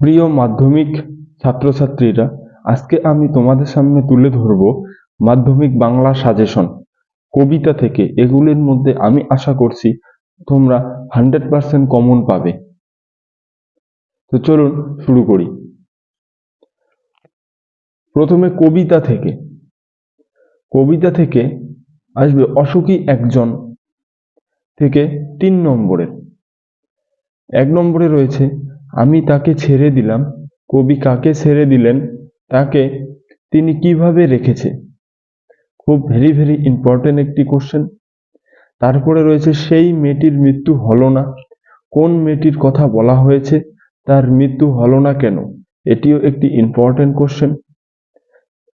প্রিয় মাধ্যমিক ছাত্রছাত্রীরা, আজকে আমি তোমাদের সামনে তুলে ধরব মাধ্যমিক বাংলা সাজেশন কবিতা থেকে এগুলির মধ্যে আমি আশা করছি তোমরা হান্ড্রেড পার্সেন্ট কমন পাবে। তো চলুন শুরু করি। প্রথমে কবিতা থেকে। কবিতা থেকে আসবে অসুখী একজন থেকে তিন নম্বরের। এক নম্বরে রয়েছে আমি তাকে ছেড়ে দিলাম। কবি কাকে ছেড়ে দিলেন? তাকে তিনি কীভাবে রেখেছে? খুব ভেরি ভেরি ইম্পর্টেন্ট একটি কোশ্চেন তারপরে রয়েছে, সেই মেয়েটির মৃত্যু হলো না। কোন মেয়েটির কথা বলা হয়েছে? তার মৃত্যু হলো না কেন? এটিও একটি ইম্পর্টেন্ট কোশ্চেন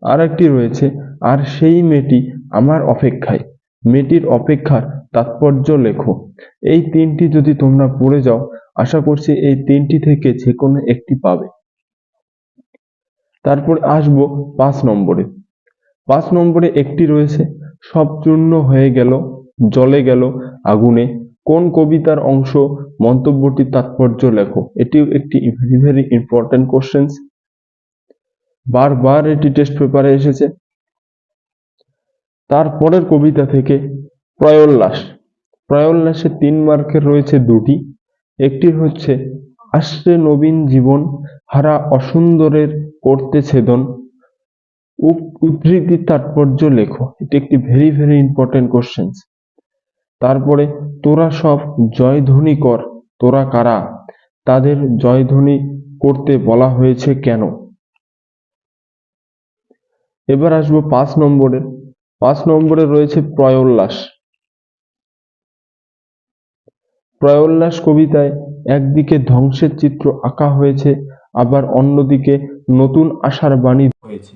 আর একটি রয়েছে, আর সেই মেয়েটি আমার অপেক্ষায়। মেয়েটির অপেক্ষার তাৎপর্য লেখো। এই তিনটি যদি তোমরা পড়ে যাও, আশা করছি এই তিনটি থেকে যে কোনো একটি পাবে। তারপর আসব পাঁচ নম্বরে। পাঁচ নম্বরে একটি রয়েছে, সব চূর্ণ হয়ে গেল, জলে গেল, আগুনে। কোন কবিতার অংশ, মন্তব্যটির তাৎপর্য লেখো। এটিও একটি ভেরি ভেরি ইম্পর্টেন্ট কোশ্চেন বারবার এটি টেস্ট পেপারে এসেছে। তারপরের কবিতা থেকে প্রয়োল্লাস প্রয়োল্লাসে তিন মার্কের রয়েছে দুটি। একটি হচ্ছে আসছে নবীন জীবন হারা অসুন্দরের করতে ছেদন। উদ্ধৃতির তাৎপর্য লেখো। এটি একটি ভেরি ভেরি ইম্পর্টেন্ট কোশ্চেন তারপরে, তোরা সব জয়ধ্বনি কর, তোরা কারা? তাদের জয়ধ্বনি করতে বলা হয়েছে কেন? এবার আসব পাঁচ নম্বরের। পাঁচ নম্বরে রয়েছে প্রয়োল্লাস প্রয়োল্লাস কবিতায় একদিকে ধ্বংসের চিত্র আঁকা হয়েছে, আবার অন্যদিকে নতুন আশার বাণী হয়েছে